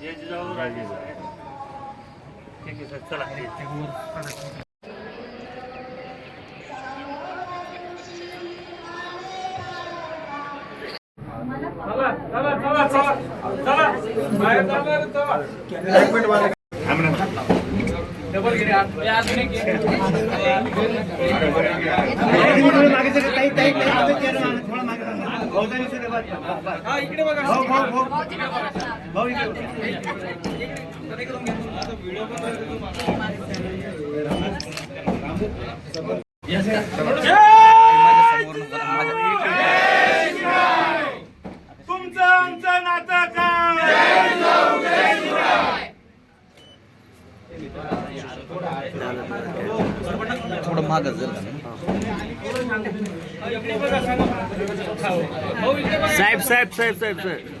जय जिजाऊ राजे ठीक आहे सर चला तुमचं आमचं नातं काय थोडं मागच जर साहेब साहेब साहेब साहेब साहेब.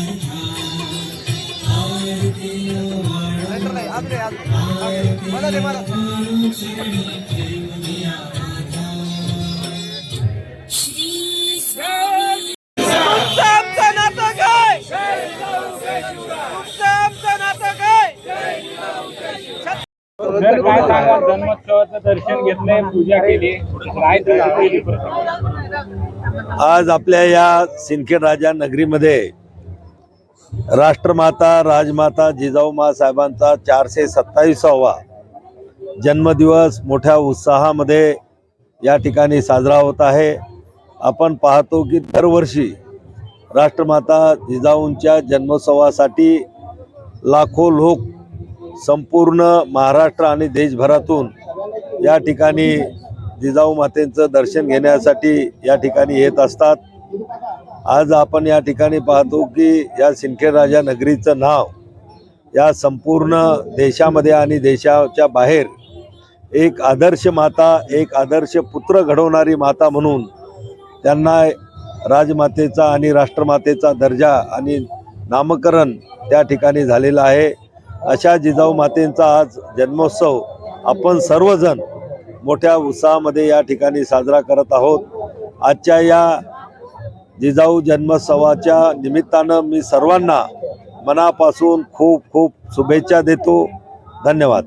तर काय सांगा जन्मोत्सवाचं दर्शन घेतलंय पूजा केली. काय आज आपल्या या सिंदखेड राजा नगरीमध्ये राष्ट्रमाता राजमाता जिजाऊमा साहेबांचा चारशे सत्तावीसावा जन्मदिवस मोठ्या उत्साहामध्ये या ठिकाणी साजरा होत आहे. आपण पाहतो की दरवर्षी राष्ट्रमाता जिजाऊंच्या जन्मोत्सवासाठी लाखो लोक संपूर्ण महाराष्ट्र आणि देशभरातून या ठिकाणी जिजाऊ मातेंचं दर्शन घेण्यासाठी या ठिकाणी येत असतात. आज आपण या ठिकाणी पाहतो की या सिंदखेड राजा नगरीचं नाव या संपूर्ण देशामध्ये आणि देशाच्या बाहेर एक आदर्श माता एक आदर्श पुत्र घडवणारी माता म्हणून त्यांना राजमातेचा आणि राष्ट्रमातेचा दर्जा आणि नामकरण त्या ठिकाणी झालेलं आहे. अशा जिजाऊ मातेंचा आज जन्मोत्सव आपण सर्वजण मोठ्या उत्साहामध्ये या ठिकाणी साजरा करत आहोत. आजच्या या जिजाऊ जन्मोत्सवाच्या निमित्तानं मी सर्वांना मनापासून खूप खूप शुभेच्छा देतो. धन्यवाद.